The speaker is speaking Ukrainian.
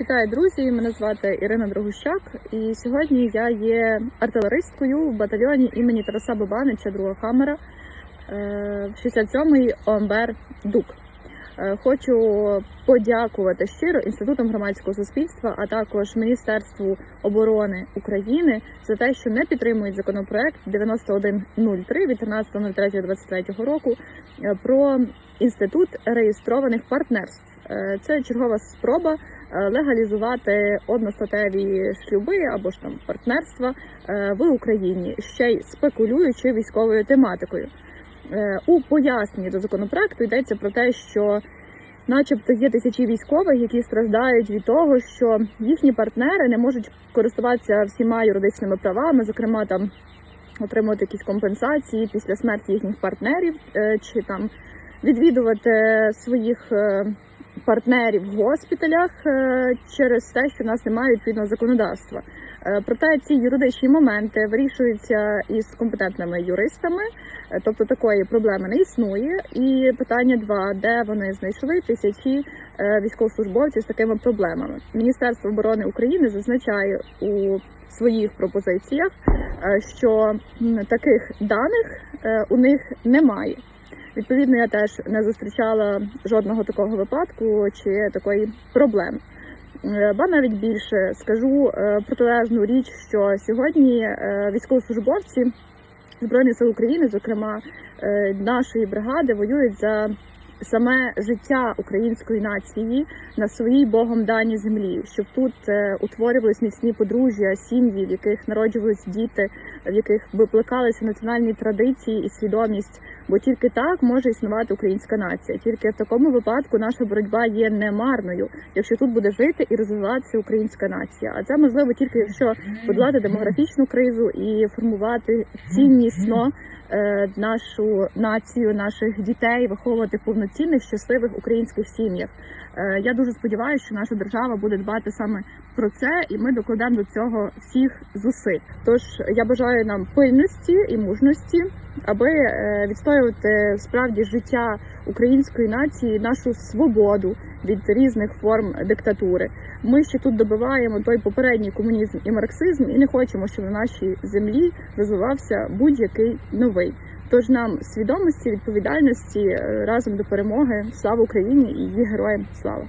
Вітаю, друзі! Мене звати Ірина Дрогущак, і сьогодні я є артилеристкою в батальйоні імені Тараса Бабанича, друга камера е, 67-ї ОМБР ДУК. Е, Хочу подякувати щиро інститутам громадського суспільства, а також Міністерству оборони України за те, що не підтримують законопроект 9103 від 13.03.23 року е, про інститут реєстрованих партнерств. Е, Це чергова спроба е, легалізувати одностатеві шлюби або ж там партнерства е, в Україні, ще й спекулюючи військовою тематикою. У поясненні до законопроекту йдеться про те, що, начебто, є тисячі військових, які страждають від того, що їхні партнери не можуть користуватися всіма юридичними правами, зокрема там отримувати якісь компенсації після смерті їхніх партнерів, чи там відвідувати своїх партнерів в госпіталях е, через те, що в нас немає відповідного законодавства. Е, Проте ці юридичні моменти вирішуються із компетентними юристами, е, тобто такої проблеми не існує. І питання два: де вони знайшли тисячі військовослужбовців з такими проблемами? Міністерство оборони України зазначає у своїх пропозиціях, що таких даних у них немає. Відповідно, я теж не зустрічала жодного такого випадку чи такої проблеми. Е, Ба навіть більше скажу е, протилежну річ, що сьогодні е, військовослужбовці Збройних сил України, зокрема нашої бригади, воюють за саме життя української нації на своїй богом даній землі, щоб тут утворювались міцні подружжя, сім'ї, в яких народжувались діти, в яких виплекалися національні традиції і свідомість. Бо тільки так може існувати українська нація. Тільки в такому випадку наша боротьба є немарною, якщо тут буде жити і розвиватися українська нація. А це можливо тільки якщо подолати демографічну кризу і формувати ціннісно е, нашу націю, наших дітей, виховувати повноцінних щасливих українських сім'ях. Е, я дуже сподіваюся, що наша держава буде дбати саме про це, і ми докладемо до цього всіх зусиль. Тож я бажаю нам пильності і мужності, аби е, відстоювати справді життя української нації, нашу свободу від різних форм диктатури. Ми ще тут добиваємо той попередній комунізм і марксизм, і не хочемо, щоб на нашій землі розвивався будь-який новий. Тож нам свідомості, відповідальності е, разом до перемоги. Слава Україні і її героям слава!